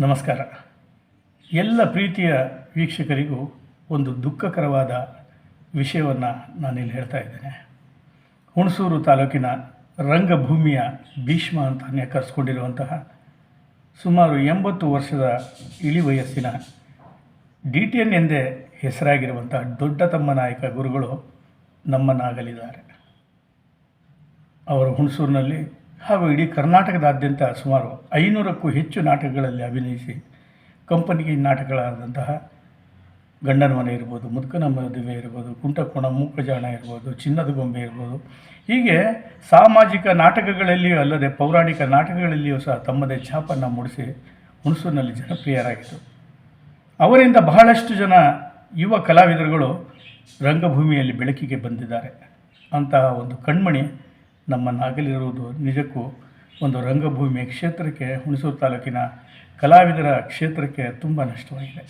ನಮಸ್ಕಾರ. ಎಲ್ಲ ಪ್ರೀತಿಯ ವೀಕ್ಷಕರಿಗೂ ಒಂದು ದುಃಖಕರವಾದ ವಿಷಯವನ್ನು ನಾನಿಲ್ಲಿ ಹೇಳ್ತಾ ಇದ್ದೇನೆ. ಹುಣಸೂರು ತಾಲೂಕಿನ ರಂಗಭೂಮಿಯ ಭೀಷ್ಮ ಅಂತ ಕರೆಸ್ಕೊಂಡಿರುವಂತಹ ಸುಮಾರು ಎಂಬತ್ತು ವರ್ಷದ ಇಳಿ ವಯಸ್ಸಿನ ಡಿ ಟಿ ಎನ್ ಎಂದೇ ಹೆಸರಾಗಿರುವಂತಹ ದೊಡ್ಡ ತಮ್ಮ ನಾಯಕ ಗುರುಗಳು ನಮ್ಮನ್ನಾಗಲಿದ್ದಾರೆ. ಅವರು ಹುಣಸೂರಿನಲ್ಲಿ ಹಾಗೂ ಇಡೀ ಕರ್ನಾಟಕದಾದ್ಯಂತ ಸುಮಾರು ಐನೂರಕ್ಕೂ ಹೆಚ್ಚು ನಾಟಕಗಳಲ್ಲಿ ಅಭಿನಯಿಸಿ ಕಂಪನಿಗೆ ನಾಟಕಗಳಾದಂತಹ ಗಂಡನ ಮನೆ ಇರ್ಬೋದು ಮುದುಕನ ಮದುವೆ ಇರ್ಬೋದು, ಕುಂಟಕೋಣ, ಮೂಕಜಾಣ ಇರ್ಬೋದು, ಚಿನ್ನದ ಗೊಂಬೆ ಇರ್ಬೋದು. ಹೀಗೆ ಸಾಮಾಜಿಕ ನಾಟಕಗಳಲ್ಲಿಯೂ ಅಲ್ಲದೆ ಪೌರಾಣಿಕ ನಾಟಕಗಳಲ್ಲಿಯೂ ಸಹ ತಮ್ಮದೇ ಛಾಪನ್ನು ಮೂಡಿಸಿ ಹುಣಸೂರಿನಲ್ಲಿ ಜನಪ್ರಿಯರಾಗಿತ್ತು. ಅವರಿಂದ ಬಹಳಷ್ಟು ಜನ ಯುವ ಕಲಾವಿದರುಗಳು ರಂಗಭೂಮಿಯಲ್ಲಿ ಬೆಳಕಿಗೆ ಬಂದಿದ್ದಾರೆ. ಅಂತಹ ಒಂದು ಕಣ್ಮಣಿ ನಮ್ಮನ್ನಾಗಲಿರುವುದು ನಿಜಕ್ಕೂ ಒಂದು ರಂಗಭೂಮಿ ಕ್ಷೇತ್ರಕ್ಕೆ, ಹುಣಸೂರು ತಾಲೂಕಿನ ಕಲಾವಿದರ ಕ್ಷೇತ್ರಕ್ಕೆ ತುಂಬ ನಷ್ಟವಾಗಿದೆ.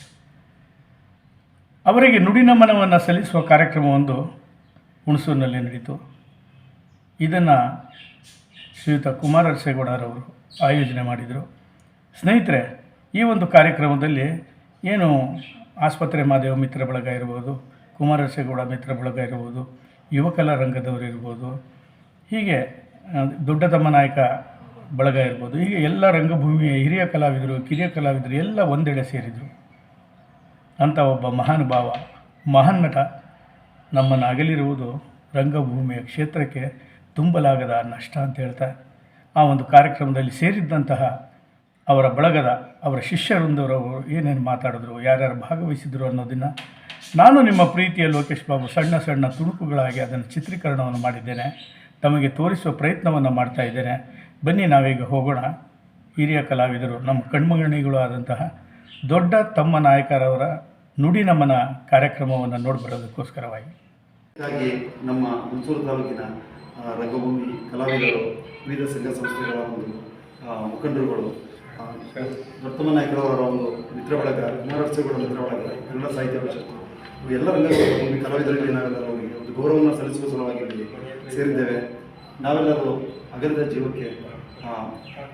ಅವರಿಗೆ ನುಡಿ ನಮನವನ್ನು ಸಲ್ಲಿಸುವ ಕಾರ್ಯಕ್ರಮವೊಂದು ಹುಣಸೂರಿನಲ್ಲಿ ನಡೀತು. ಇದನ್ನು ಶ್ರೀಯುತ ಕುಮಾರ ಅರಸೇಗೌಡರವರು ಆಯೋಜನೆ ಮಾಡಿದರು. ಸ್ನೇಹಿತರೆ, ಈ ಒಂದು ಕಾರ್ಯಕ್ರಮದಲ್ಲಿ ಏನು ಆಸ್ಪತ್ರೆ ಮಾದೇವ ಮಿತ್ರ ಬಳಗ ಇರ್ಬೋದು, ಕುಮಾರ ಅರಸೇಗೌಡ ಮಿತ್ರ ಬಳಗ ಇರ್ಬೋದು, ಯುವಕಲಾ ರಂಗದವರು ಇರ್ಬೋದು ಹೀಗೆ ದೊಡ್ಡ ತಮ್ಮ ನಾಯಕ ಬಳಗ ಇರ್ಬೋದು. ಹೀಗೆ ಎಲ್ಲ ರಂಗಭೂಮಿಯ ಹಿರಿಯ ಕಲಾವಿದರು, ಕಿರಿಯ ಕಲಾವಿದರು ಎಲ್ಲ ಒಂದೆಡೆ ಸೇರಿದರು. ಅಂಥ ಒಬ್ಬ ಮಹಾನುಭಾವ, ಮಹಾನ್ ನಟ ನಮ್ಮನ್ನು ಅಗಲಿರುವುದು ರಂಗಭೂಮಿಯ ಕ್ಷೇತ್ರಕ್ಕೆ ತುಂಬಲಾಗದ ನಷ್ಟ ಅಂತ ಹೇಳ್ತಾ, ಆ ಒಂದು ಕಾರ್ಯಕ್ರಮದಲ್ಲಿ ಸೇರಿದ್ದಂತಹ ಅವರ ಬಳಗದ, ಅವರ ಶಿಷ್ಯರೊಂದವರು ಏನೇನು ಮಾತಾಡಿದ್ರು, ಯಾರ್ಯಾರು ಭಾಗವಹಿಸಿದ್ರು ಅನ್ನೋದನ್ನು ನಾನು ನಿಮ್ಮ ಪ್ರೀತಿಯ ಲೋಕೇಶ್ ಬಾಬು ಸಣ್ಣ ಸಣ್ಣ ತುಣುಕುಗಳಾಗಿ ಅದನ್ನು ಚಿತ್ರೀಕರಣವನ್ನು ಮಾಡಿದ್ದೇನೆ. ತಮಗೆ ತೋರಿಸುವ ಪ್ರಯತ್ನವನ್ನು ಮಾಡ್ತಾ ಇದ್ದೇನೆ. ಬನ್ನಿ ನಾವೀಗ ಹೋಗೋಣ. ಹಿರಿಯ ಕಲಾವಿದರು, ನಮ್ಮ ಕಣ್ಮಗಣಿಗಳು ಆದಂತಹ ದೊಡ್ಡ ತಮ್ಮ ನಾಯಕರವರ ನುಡಿ ನಮನ ಕಾರ್ಯಕ್ರಮವನ್ನು ನೋಡಿಬರೋದಕ್ಕೋಸ್ಕರವಾಗಿ. ಹೀಗಾಗಿ ನಮ್ಮ ಹುಣಸೂರು ತಾಲೂಕಿನ ರಂಗಭೂಮಿ ಕಲಾವಿದರು, ವಿವಿಧ ಸಂಘ ಸಂಸ್ಥೆಗಳ ಒಂದು ಮುಖಂಡರುಗಳು ದೊಡ್ಡಮ್ಮ ನಾಯಕರವರ ಒಂದು ಮಿತ್ರ ಬಳಗ ಕುಮಾರಸ್ಸೇಗೌಡ ಮಿತ್ರ ಬಳಗ, ಕನ್ನಡ ಸಾಹಿತ್ಯ ಪರಿಷತ್ತು. ಎಲ್ಲ ರಂಗಭೂಮಿ ಕಲಾವಿದರಿಗೆ ನಾವೆಲ್ಲರೂ ಅವರಿಗೆ ಒಂದು ಗೌರವವನ್ನು ಸಲ್ಲಿಸುವ ಸಲುವಾಗಿ ಸೇರಿದ್ದೇವೆ. ನಾವೆಲ್ಲರೂ ಅಗಲಿದ ಜೀವಕ್ಕೆ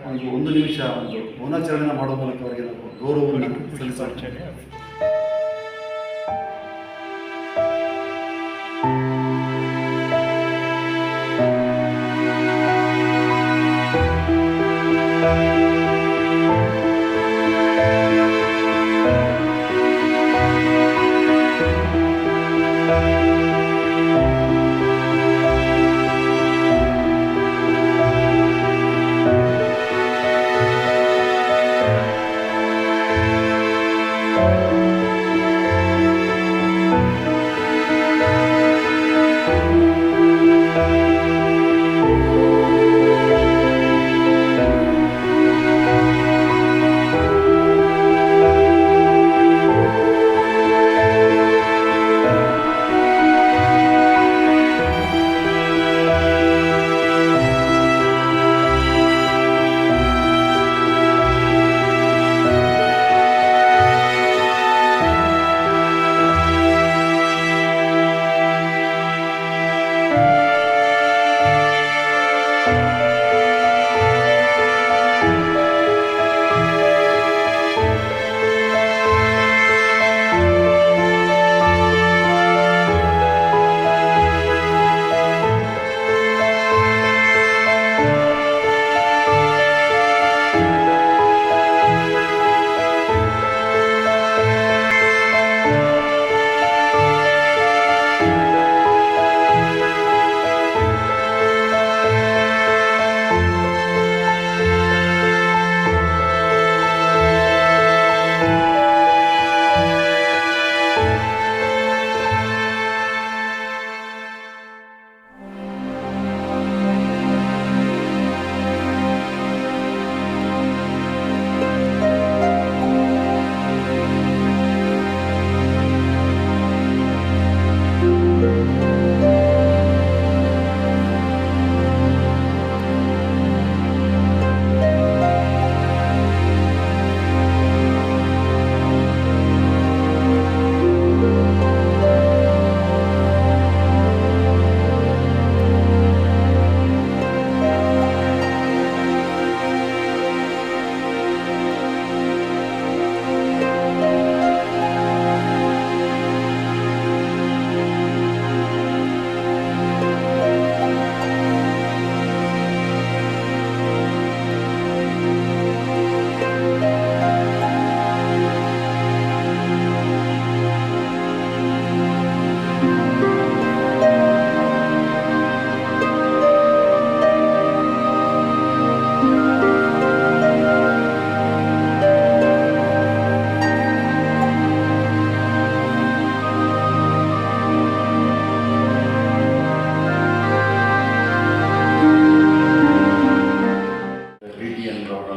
ಒಂದು ಒಂದು ನಿಮಿಷ ಒಂದು ಮೌನಾಚರಣೆ ಮಾಡುವ ಮೂಲಕ ಅವರಿಗೆ ನಾವು ಗೌರವವನ್ನು ಸಲ್ಲಿಸೋಣ.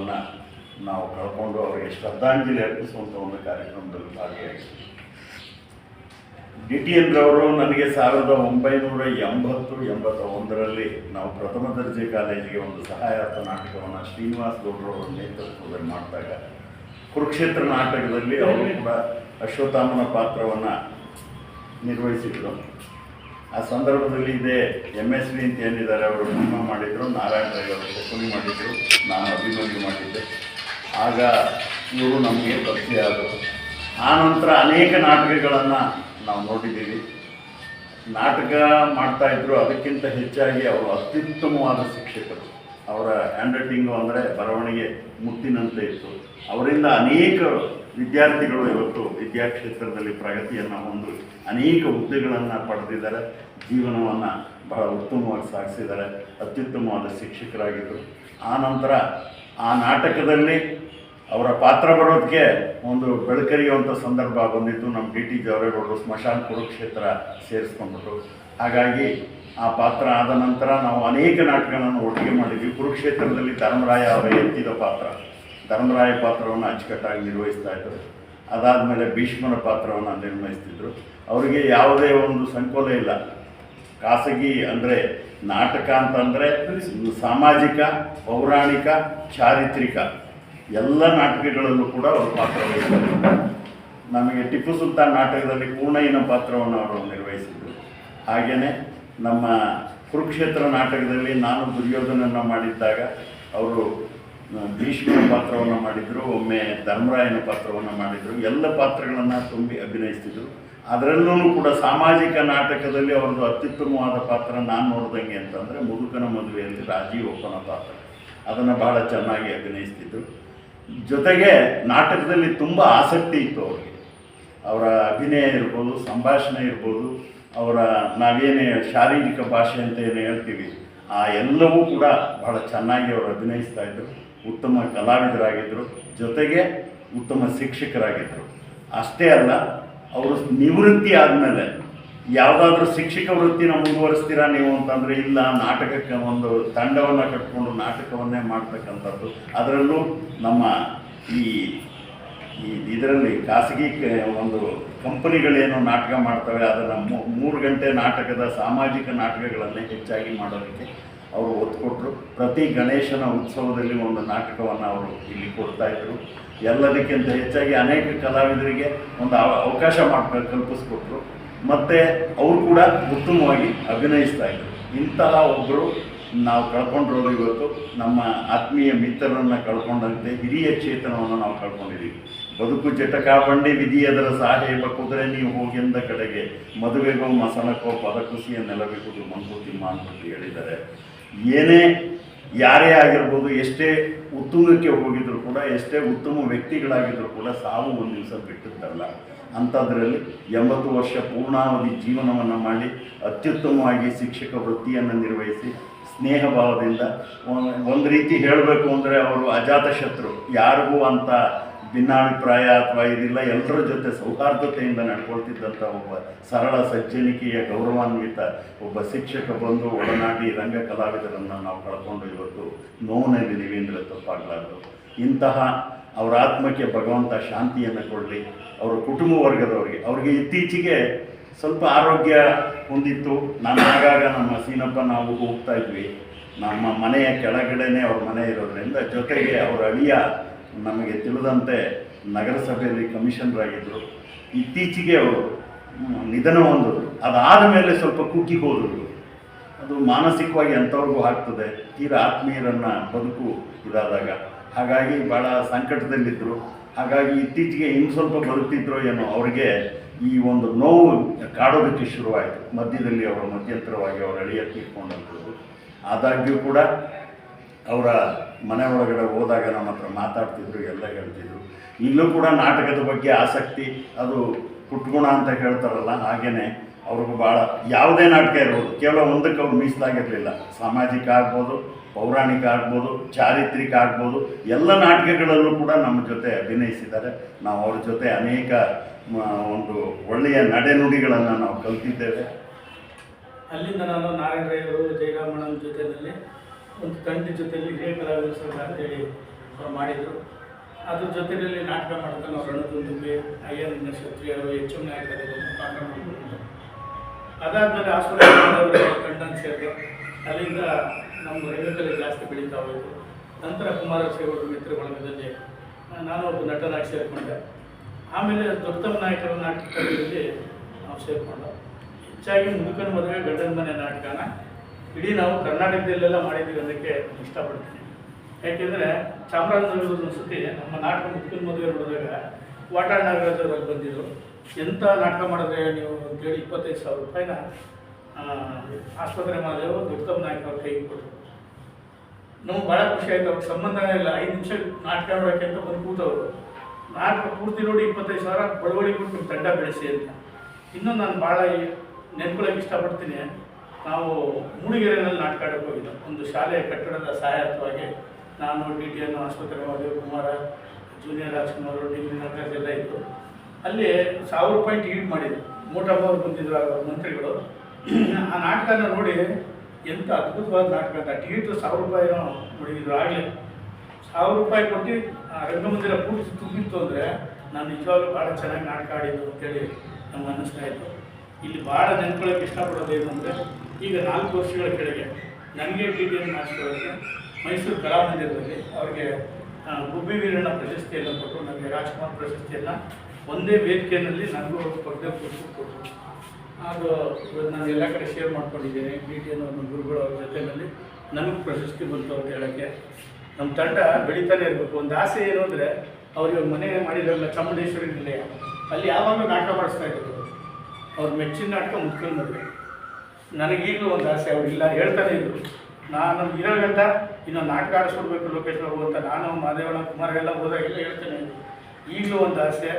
ಅವರನ್ನು ನಾವು ಕಳ್ಕೊಂಡು ಅವರಿಗೆ ಶ್ರದ್ಧಾಂಜಲಿ ಅರ್ಪಿಸುವಂಥ ಒಂದು ಕಾರ್ಯಕ್ರಮದಲ್ಲಿ ಭಾಗಿಯಾಗಿದ್ದೀವಿ. ಡಿ ಟಿ ಎನ್ ರವರು ನನಗೆ ಸಾವಿರದ ಒಂಬೈನೂರ ಎಂಬತ್ತು ಎಂಬತ್ತ ಒಂದರಲ್ಲಿ ನಾವು ಪ್ರಥಮ ದರ್ಜೆ ಕಾಲೇಜಿಗೆ ಒಂದು ಸಹಾಯಾರ್ಥ ನಾಟಕವನ್ನು ಶ್ರೀನಿವಾಸ್ ಗೌಡರವರ ನೇತೃತ್ವದಲ್ಲಿ ಮಾಡಿದಾಗ, ಕುರುಕ್ಷೇತ್ರ ನಾಟಕದಲ್ಲಿ ಅವರು ಕೂಡ ಅಶ್ವತ್ಥಾಮನ ಪಾತ್ರವನ್ನು ನಿರ್ವಹಿಸಿದರು. ಆ ಸಂದರ್ಭದಲ್ಲಿ ಇದೇ ಎಂ ಎಸ್ ವಿ ಅಂತ ಏನಿದ್ದಾರೆ ಅವರು ಸಿನಿಮಾ ಮಾಡಿದರು, ನಾರಾಯಣ ರೈ ಅವರು ಶಕುನಿ ಮಾಡಿದರು, ನಾನು ಅಭಿಮಾನಿ ಮಾಡಿದ್ದೆ. ಆಗ ಇವರು ನಮಗೆ ಪರಿಚಯ ಆದರು ಆ ನಂತರ ಅನೇಕ ನಾಟಕಗಳನ್ನು ನಾವು ನೋಡಿದ್ದೀವಿ. ನಾಟಕ ಮಾಡ್ತಾ ಇದ್ರು, ಅದಕ್ಕಿಂತ ಹೆಚ್ಚಾಗಿ ಅವರು ಅತ್ಯುತ್ತಮವಾದ ಶಿಕ್ಷಕರು. ಅವರ ಹ್ಯಾಂಡ್ ರೈಟಿಂಗು ಅಂದರೆ ಬರವಣಿಗೆ ಮುತ್ತಿನಂತೆ ಇತ್ತು. ಅವರಿಂದ ಅನೇಕ ವಿದ್ಯಾರ್ಥಿಗಳು ಇವತ್ತು ವಿದ್ಯಾಕ್ಷೇತ್ರದಲ್ಲಿ ಪ್ರಗತಿಯನ್ನು ಹೊಂದಿ ಅನೇಕ ಹುದ್ದೆಗಳನ್ನು ಪಡೆದಿದ್ದಾರೆ. ಜೀವನವನ್ನು ಬಹಳ ಉತ್ತಮವಾಗಿ ಸಾಗಿಸಿದ್ದಾರೆ. ಅತ್ಯುತ್ತಮವಾದ ಶಿಕ್ಷಕರಾಗಿದ್ದರು ಆ ನಂತರ ಆ ನಾಟಕದಲ್ಲಿ ಅವರ ಪಾತ್ರ ಬರೋದಕ್ಕೆ ಒಂದು ಬೆಳಕರಿಯುವಂಥ ಸಂದರ್ಭ ಬಂದಿತ್ತು. ನಮ್ಮ ಡಿ ಟಿ ಜವರೇಗೌಡರು ಸ್ಮಶಾನ ಕುರುಕ್ಷೇತ್ರ ಸೇರಿಸ್ಕೊಂಡ್ಬಿಟ್ಟು. ಹಾಗಾಗಿ ಆ ಪಾತ್ರ ಆದ ನಂತರ ನಾವು ಅನೇಕ ನಾಟಕಗಳನ್ನು ಒಟ್ಟಿಗೆ ಮಾಡಿದ್ವಿ. ಕುರುಕ್ಷೇತ್ರದಲ್ಲಿ ಧರ್ಮರಾಯ ಅವರ ಎತ್ತಿದ ಪಾತ್ರ. ಧರ್ಮರಾಯ ಪಾತ್ರವನ್ನು ಅಚ್ಚುಕಟ್ಟಾಗಿ ನಿರ್ವಹಿಸ್ತಾ ಇದ್ದರು. ಅದಾದ ಮೇಲೆ ಭೀಷ್ಮನ ಪಾತ್ರವನ್ನು ನಿರ್ವಹಿಸ್ತಿದ್ರು. ಅವರಿಗೆ ಯಾವುದೇ ಒಂದು ಸಂಕೋಲ ಇಲ್ಲ. ಖಾಸಗಿ ಅಂದರೆ ನಾಟಕ ಅಂತಂದರೆ ಸಾಮಾಜಿಕ, ಪೌರಾಣಿಕ, ಚಾರಿತ್ರಿಕ ಎಲ್ಲ ನಾಟಕಗಳಲ್ಲೂ ಕೂಡ ಅವರು ಪಾತ್ರ ನಮಗೆ ಟಿಪ್ಪು ಸುಲ್ತಾನ್ ನಾಟಕದಲ್ಲಿ ಪೂರ್ಣಯ್ಯನ ಪಾತ್ರವನ್ನು ಅವರು ನಿರ್ವಹಿಸಿದರು. ಹಾಗೆಯೇ ನಮ್ಮ ಕುರುಕ್ಷೇತ್ರ ನಾಟಕದಲ್ಲಿ ನಾನು ದುರ್ಯೋಧನನ್ನು ಮಾಡಿದ್ದಾಗ ಅವರು ಭೀಷ್ಮನ ಪಾತ್ರವನ್ನು ಮಾಡಿದರು, ಒಮ್ಮೆ ಧರ್ಮರಾಯನ ಪಾತ್ರವನ್ನು ಮಾಡಿದರು, ಎಲ್ಲ ಪಾತ್ರಗಳನ್ನು ತುಂಬಿ ಅಭಿನಯಿಸ್ತಿದ್ರು. ಅದರಲ್ಲೂ ಕೂಡ ಸಾಮಾಜಿಕ ನಾಟಕದಲ್ಲಿ ಅವ್ರದ್ದು ಅತ್ಯುತ್ತಮವಾದ ಪಾತ್ರ ನಾನು ನೋಡಿದಂಗೆ ಅಂತಂದರೆ ಮುದುಕನ ಮದುವೆಯಲ್ಲಿ ರಾಜೀವ್ ಒಪ್ಪನ ಪಾತ್ರ. ಅದನ್ನು ಬಹಳ ಚೆನ್ನಾಗಿ ಅಭಿನಯಿಸ್ತಿದ್ರು. ಜೊತೆಗೆ ನಾಟಕದಲ್ಲಿ ತುಂಬ ಆಸಕ್ತಿ ಇತ್ತು ಅವರಿಗೆ. ಅವರ ಅಭಿನಯ ಇರ್ಬೋದು, ಸಂಭಾಷಣೆ ಇರ್ಬೋದು, ಅವರ ನಾವೇನೇ ಶಾರೀರಿಕ ಭಾಷೆ ಅಂತ ಏನು ಹೇಳ್ತೀವಿ, ಆ ಎಲ್ಲವೂ ಕೂಡ ಬಹಳ ಚೆನ್ನಾಗಿ ಅವರು ಅಭಿನಯಿಸ್ತಾ ಇದ್ದರು ಉತ್ತಮ ಕಲಾವಿದರಾಗಿದ್ದರು ಜೊತೆಗೆ ಉತ್ತಮ ಶಿಕ್ಷಕರಾಗಿದ್ದರು ಅಷ್ಟೇ ಅಲ್ಲ, ಅವರು ನಿವೃತ್ತಿ ಆದಮೇಲೆ ಯಾವುದಾದ್ರೂ ಶಿಕ್ಷಕ ವೃತ್ತಿನ ಮುಂದುವರಿಸ್ತೀರಾ ನೀವು ಅಂತಂದರೆ, ಇಲ್ಲ, ನಾಟಕಕ್ಕೆ ಒಂದು ತಂಡವನ್ನು ಕಟ್ಕೊಂಡು ನಾಟಕವನ್ನೇ ಮಾಡ್ತಕ್ಕಂಥದ್ದು. ಅದರಲ್ಲೂ ನಮ್ಮ ಈ ಇದರಲ್ಲಿ ಖಾಸಗಿ ಒಂದು ಕಂಪನಿಗಳೇನು ನಾಟಕ ಮಾಡ್ತವೆ, ಅದನ್ನು ಮೂರು ಗಂಟೆ ನಾಟಕದ ಸಾಮಾಜಿಕ ನಾಟಕಗಳನ್ನೇ ಹೆಚ್ಚಾಗಿ ಮಾಡೋದಕ್ಕೆ ಅವರು ಒತ್ತು ಕೊಟ್ಟರು ಪ್ರತಿ ಗಣೇಶನ ಉತ್ಸವದಲ್ಲಿ ಒಂದು ನಾಟಕವನ್ನು ಅವರು ಇಲ್ಲಿ ಕೊಡ್ತಾ ಇದ್ರು. ಎಲ್ಲದಕ್ಕಿಂತ ಹೆಚ್ಚಾಗಿ ಅನೇಕ ಕಲಾವಿದರಿಗೆ ಒಂದು ಅವ- ಅವಕಾಶ ಮಾಡಿ ಕಲ್ಪಿಸ್ಕೊಟ್ರು. ಮತ್ತು ಅವರು ಕೂಡ ಉತ್ತಮವಾಗಿ ಅಭಿನಯಿಸ್ತಾ ಇದ್ರು. ಇಂತಹ ಒಬ್ಬರು ನಾವು ಕಳ್ಕೊಂಡಿರೋದು ಇವತ್ತು. ನಮ್ಮ ಆತ್ಮೀಯ ಮಿತ್ರರನ್ನು ಕಳ್ಕೊಂಡಂತೆ, ಹಿರಿಯ ಚೇತನವನ್ನು ನಾವು ಕಳ್ಕೊಂಡಿದ್ದೀವಿ ಬದುಕು ಜಟಕಾ ಬಂಡಿ ವಿಧಿಯದರ ಸಾಹೇಬ ಕುದುರೆ ನೀವು ಹೋಗಿಂದ ಕಡೆಗೆ ಮದುವೆಗೋ ಮಸಣಕ್ಕೋ ಪದಕುಸಿಯ ನೆಲಬೇಕು ಮಂಕುತಿಮ್ಮ ಅಂತ ಹೇಳಿದ್ದಾರೆ. ಏನೇ ಯಾರೇ ಆಗಿರ್ಬೋದು, ಎಷ್ಟೇ ಉತ್ತುಂಗಕ್ಕೆ ಹೋಗಿದ್ರು ಕೂಡ, ಎಷ್ಟೇ ಉತ್ತಮ ವ್ಯಕ್ತಿಗಳಾಗಿದ್ದರೂ ಕೂಡ ಸಾವು ಒಂದು ದಿವಸ ಬಿಟ್ಟಿದ್ದಲ್ಲ ಅಂಥದ್ರಲ್ಲಿ ಎಂಬತ್ತು ವರ್ಷ ಪೂರ್ಣಾವಧಿ ಜೀವನವನ್ನು ಮಾಡಿ, ಅತ್ಯುತ್ತಮವಾಗಿ ಶಿಕ್ಷಕ ವೃತ್ತಿಯನ್ನು ನಿರ್ವಹಿಸಿ ಸ್ನೇಹ ಭಾವದಿಂದ ಒಂದು ರೀತಿ ಹೇಳಬೇಕು ಅಂದರೆ ಅವರು ಅಜಾತಶತ್ರು, ಯಾರಿಗೂ ಅಂತ ಭಿನ್ನಾಭಿಪ್ರಾಯ ಅಥವಾ ಇದಿಲ್ಲ ಎಲ್ಲರ ಜೊತೆ ಸೌಹಾರ್ದತೆಯಿಂದ ನಡ್ಕೊಳ್ತಿದ್ದಂಥ ಒಬ್ಬ ಸರಳ, ಸಜ್ಜನಿಕೆಯ, ಗೌರವಾನ್ವಿತ ಒಬ್ಬ ಶಿಕ್ಷಕ ಬಂದು ಒಡನಾಡಿ ರಂಗ ಕಲಾವಿದರನ್ನು ನಾವು ಕಳ್ಕೊಂಡು ಇವತ್ತು ನೋವಿನಲ್ಲಿ ಅಂದರೆ ತಪ್ಪಾಗಲಾರ್ದು. ಇಂತಹ ಅವರ ಆತ್ಮಕ್ಕೆ ಭಗವಂತ ಶಾಂತಿಯನ್ನು ಕೊಡಲಿ, ಅವರ ಕುಟುಂಬ ವರ್ಗದವರಿಗೆ. ಅವರಿಗೆ ಇತ್ತೀಚೆಗೆ ಸ್ವಲ್ಪ ಆರೋಗ್ಯ ಹೊಂದಿತ್ತು. ನಾನು ಆಗಾಗ ನಮ್ಮ ಸೀನಪ್ಪ ನಾವು ಹೋಗ್ತಾ ಇದ್ವಿ. ನಮ್ಮ ಮನೆಯ ಕೆಳಗಡೆನೇ ಅವ್ರ ಮನೆ ಇರೋದ್ರಿಂದ ಜೊತೆಗೆ ಅವರ ಅಳಿಯ ನಮಗೆ ತಿಳಿದಂತೆ ನಗರಸಭೆಯಲ್ಲಿ ಕಮಿಷನರ್ ಆಗಿದ್ದರು ಇತ್ತೀಚೆಗೆ ಅವರು ನಿಧನ ಹೊಂದಿದ್ರು. ಅದಾದ ಮೇಲೆ ಸ್ವಲ್ಪ ಕುಗ್ಗಿ ಹೋದರು. ಅದು ಮಾನಸಿಕವಾಗಿ ಎಂಥವ್ರಿಗೂ ಆಗ್ತದೆ. ತೀರ ಆತ್ಮೀಯರನ್ನು ಬದುಕು ಇದಾದಾಗ. ಹಾಗಾಗಿ ಭಾಳ ಸಂಕಟದಲ್ಲಿದ್ದರು ಹಾಗಾಗಿ ಇತ್ತೀಚೆಗೆ ಇನ್ನು ಸ್ವಲ್ಪ ಬದುಕ್ತಿದ್ರು ಏನೋ ಅವರಿಗೆ ಈ ಒಂದು ನೋವು ಕಾಡೋದಕ್ಕೆ ಶುರುವಾಯಿತು. ಮಧ್ಯದಲ್ಲಿ ಅವರ ಮಧ್ಯಂತರವಾಗಿ ಅವರ ಅಳಿಯ ತೀರ್ಕೊಂಡಂಥದ್ದು. ಆದಾಗ್ಯೂ ಕೂಡ ಅವರ ಮನೆ ಒಳಗಡೆ ಹೋದಾಗ ನಮ್ಮ ಹತ್ರ ಮಾತಾಡ್ತಿದ್ರು, ಎಲ್ಲ ಹೇಳ್ತಿದ್ರು. ಇಲ್ಲೂ ಕೂಡ ನಾಟಕದ ಬಗ್ಗೆ ಆಸಕ್ತಿ, ಅದು ಪುಟ್ಗುಣ ಅಂತ ಹೇಳ್ತಾರಲ್ಲ, ಹಾಗೇನೆ ಅವ್ರಿಗೂ ಭಾಳ, ಯಾವುದೇ ನಾಟಕ ಇರ್ಬೋದು, ಕೇವಲ ಒಂದಕ್ಕೆ ಅವ್ರು ಮೀಸಲಾಗಿರಲಿಲ್ಲ. ಸಾಮಾಜಿಕ ಆಗ್ಬೋದು, ಪೌರಾಣಿಕ ಆಗ್ಬೋದು, ಚಾರಿತ್ರಿಕ ಆಗ್ಬೋದು, ಎಲ್ಲ ನಾಟಕಗಳಲ್ಲೂ ಕೂಡ ನಮ್ಮ ಜೊತೆ ಅಭಿನಯಿಸಿದ್ದಾರೆ. ನಾವು ಅವ್ರ ಜೊತೆ ಅನೇಕ ಒಂದು ಒಳ್ಳೆಯ ನಡೆನುಡಿಗಳನ್ನು ನಾವು ಕಲ್ತಿದ್ದೇವೆ. ಅಲ್ಲಿಂದ ನಾನು ನಾರಾಯಣ ಜಯರಾಮಣ್ಣನ ಜೊತೆಯಲ್ಲಿ ಒಂದು ತಂಡ ಜೊತೆಯಲ್ಲಿ ಹಿರಿಯ ಕಲಾವಿದರು ಸಂಘ ಅಂತೇಳಿ ಅವ್ರು ಮಾಡಿದರು. ಅದ್ರ ಜೊತೆಯಲ್ಲಿ ನಾಟಕ ಮಾಡ್ತಾನೆ ಅವ್ರು ರಣದುಂದುಬಿ ಅಯ್ಯನ್ ಕ್ಷತ್ರಿಯರು ಹೆಚ್ಚು ನಾಯಕರಲ್ಲಿ ಪಾಠ ಮಾಡ್ಕೊಂಡು ಅದಾದಮೇಲೆ ಆಸ್ಪತ್ರೆ ಕಂಡನ್ ಸೇರಿದ್ರು ಅಲ್ಲಿಂದ ನಮ್ಮ ರಂಗಕಲೆ ಜಾಸ್ತಿ ಬೆಳೀತಾ ಹೋಯಿತು. ನಂತರ ಕುಮಾರ ಸೇವರು ಮಿತ್ರ ನಾನು ಒಬ್ಬ ನಟನಾಗಿ ಸೇರಿಕೊಂಡೆ. ಆಮೇಲೆ ದೊಡ್ಡತಮ್ಮ ನಾಯಕರ ನಾಟಕದಲ್ಲಿ ನಾವು ಸೇರಿಕೊಂಡು. ಹೆಚ್ಚಾಗಿ ಮುದುಕನ ಮದುವೆ, ಗಂಡನ ಮನೆ ನಾಟಕನ ಇಡೀ ನಾವು ಕರ್ನಾಟಕದಲ್ಲೆಲ್ಲ ಮಾಡಿದ್ದೀವಿ ಅದಕ್ಕೆ ಇಷ್ಟಪಡ್ತೀನಿ. ಯಾಕೆಂದರೆ ಚಾಮರಾಜನಗರದ ಒಂದು ನಮ್ಮ ನಾಟಕ ಮುಖ್ಯ ಮದುವೆ ನೋಡಿದಾಗ ವಾಟಾಳ್ ನಾಗರಾಜವ್ರಲ್ಲಿ ಬಂದಿದ್ರು. ಎಂಥ ನಾಟಕ ಮಾಡಿದ್ರೆ ನೀವು ಅಂತೇಳಿ ಇಪ್ಪತ್ತೈದು ಸಾವಿರ ರೂಪಾಯಿನ ಆಸ್ಪತ್ರೆ ಮಾದೇವು ದುರ್ಗಮ್ಮ ನಾಯಕ ಅವ್ರ ಕೈಗೆ ಕೊಟ್ಟರು. ನಮ್ಗೆ ಭಾಳ ಖುಷಿ ಆಯಿತು, ಅವ್ರಿಗೆ ಸಂಬಂಧನೇ ಇಲ್ಲ. ಐದು ನಿಮಿಷ ನಾಟಕ ಮಾಡೋಕ್ಕೆ ಅಂತ ಬಂದು ಕೂತವರು. ನಾಟಕ ಪೂರ್ತಿ ನೋಡಿ ಇಪ್ಪತ್ತೈದು ಸಾವಿರ ಬಳುವಳಿ ಕೊಟ್ಟು ತಂಡ ಬೆಳೆಸಿ ಅಂತ. ಇನ್ನೂ ನಾನು ಭಾಳ ನೆನ್ಕೊಳ್ಳೋಕೆ ಇಷ್ಟಪಡ್ತೀನಿ. ನಾವು ಮೂಡಿಗೆರೆಯಲ್ಲಿ ನಾಟಕ ಹೋಗಿದ್ದು. ಒಂದು ಶಾಲೆಯ ಕಟ್ಟಡದ ಸಹಾಯಕವಾಗಿ ನಾನು ಡಿ ಟಿ ಎನ್ ಆಸ್ಪತ್ರೆ ಮಾದೇವ್ ಕುಮಾರ ಜೂನಿಯರ್ ರಾಜ್ಕುಮಾರ್ ಡಿಗ್ರಿ ನಾಟಕ ಎಲ್ಲ ಇತ್ತು ಅಲ್ಲಿ ಸಾವಿರ ರೂಪಾಯಿ ಟಿಕೆಟ್ ಮಾಡಿದ್ರು. ಅವರು ಬಂದಿದ್ರು ಮಂತ್ರಿಗಳು. ಆ ನಾಟಕನ ನೋಡಿ ಎಂಥ ಅದ್ಭುತವಾದ ನಾಟಕ ಅಂತ. ಟಿಕೆಟ್ ಸಾವಿರ ರೂಪಾಯಿ ನೋಡಿದ್ರು, ಆಗಲೇ. ಸಾವಿರ ರೂಪಾಯಿ ಕೊಟ್ಟು ಆ ರಂಗಮಂದಿರ ಪೂರ್ತಿ ತುಂಬಿತ್ತು ಅಂದರೆ ನಾನು ನಿಜವಾಗ್ಲೂ ಭಾಳ ಚೆನ್ನಾಗಿ ನಾಟಕ ಆಡಿದ್ದು ಅಂತೇಳಿ ನಮ್ಗೆ ಅನ್ನಿಸ್ತಾ ಇತ್ತು. ಇಲ್ಲಿ ಭಾಳ ನೆನ್ಕೊಳ್ಳೋಕೆ ಇಷ್ಟಪಡೋದು ಏನು ಅಂದರೆ, ಈಗ ನಾಲ್ಕು ವರ್ಷಗಳ ಕೆಳಗೆ ನನಗೆ ಟಿ ಎನ್ ಮಾಡಿಸ್ಕೊಳ್ಳೋಕ್ಕೆ ಮೈಸೂರು ಕಲಾಮಂದಿರದಲ್ಲಿ ಅವ್ರಿಗೆ ಗುಬ್ಬಿ ವೀರಣ್ಣ ಪ್ರಶಸ್ತಿಯನ್ನು ಕೊಟ್ಟು ನನಗೆ ರಾಜ್ಕುಮಾರ್ ಪ್ರಶಸ್ತಿಯನ್ನು ಒಂದೇ ವೇದಿಕೆಯಲ್ಲಿ ನನಗೂ ಪಕ್ಕದ ಕೊಟ್ಟು ಕೊಟ್ಟರು. ಅದು ನಾನು ಎಲ್ಲ ಕಡೆ ಶೇರ್ ಮಾಡ್ಕೊಂಡಿದ್ದೇನೆ ಬಿ ಟಿ ಎನ್ ಅವ್ರನ್ನ ಗುರುಗಳು ಅವ್ರ ಜೊತೆಯಲ್ಲಿ ನನಗೂ ಪ್ರಶಸ್ತಿ ಬಂತು ಅಂತ ಹೇಳೋಕ್ಕೆ. ನಮ್ಮ ತಂಡ ಬೆಳೀತಾನೆ ಇರಬೇಕು. ಒಂದು ಆಸೆ ಏನು ಅಂದರೆ ಅವ್ರಿಗೆ ಮನೆ ಮಾಡಿದ್ರಲ್ಲ ಚಾಮುಂಡೇಶ್ವರಿ ನಿಲಯ, ಅಲ್ಲಿ ಯಾವಾಗಲೂ ನಾಟಕ ಮಾಡಿಸ್ತಾ ಇದ್ರು ಅವ್ರ ಮೆಚ್ಚಿನ ನಾಟಕ ಮುಖ್ಯ ಮದುವೆ ನನಗೀಗಲೂ ಒಂದು ಆಸೆ, ಅವ್ರು ಇಲ್ಲ ಹೇಳ್ತಾನೆ ಇದ್ರು ನಾನು ಇರೋಗಂತ ಇನ್ನೊಂದು ನಾಟಕ ಆಡಿಸ್ಕೊಡ್ಬೇಕು ಲೋಕೇಶ್ ಬಾಬು ಅಂತ ನಾನು, ಮಾದೇವಣ್ಣ ಕುಮಾರ್ ಎಲ್ಲ ಹೋದಾಗೆಲ್ಲ ಹೇಳ್ತಾನೆ. ಇದ್ರು ಈಗಲೂ ಒಂದು ಆಸೆ,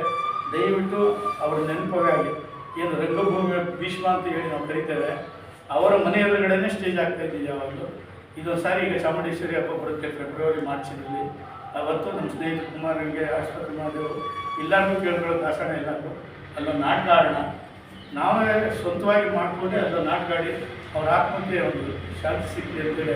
ದಯವಿಟ್ಟು ಅವ್ರ ನೆನಪಾಗಿ ಏನು ರಂಗಭೂಮಿಯ ಭೀಷ್ಮ ಅಂತ ಹೇಳಿ ನಾವು ಕರಿತೇವೆ, ಅವರ ಮನೆ ಎದುರುಗಡೆನೇ ಸ್ಟೇಜ್ ಆಗ್ತಾ ಇದ್ದೀವಿ ಯಾವಾಗಲೂ. ಇದೊಂದು ಸಾರಿ ಈಗ ಚಾಮುಂಡೇಶ್ವರಿ ಹಬ್ಬ ಬರುತ್ತೆ ಫೆಬ್ರವರಿ ಮಾರ್ಚಿನಲ್ಲಿ ಅವತ್ತು ನಮ್ಮ ಸ್ನೇಹಿತ ಕುಮಾರನಿಗೆ ಆಸ್ಪತ್ರೆ ಮಾಡಿದೆವು ಎಲ್ಲರಿಗೂ ಕೇಳ್ಕೊಳ್ಳೋ ದಾಸಣ ಎಲ್ಲರಿಗೂ ಅಲ್ಲೊಂದು ನಾಟಕ ಆಡೋಣ. ನಾವೇ ಸ್ವಂತವಾಗಿ ಮಾಡ್ಕೊಂಡೆ ಅದನ್ನು ನಾಟಕಾಡಿ ಅವ್ರ ಆತ್ಮಕ್ಕೆ ಒಂದು ಶಾಂತಿ ಸಿಕ್ಕಿ ಅಂತೇಳಿ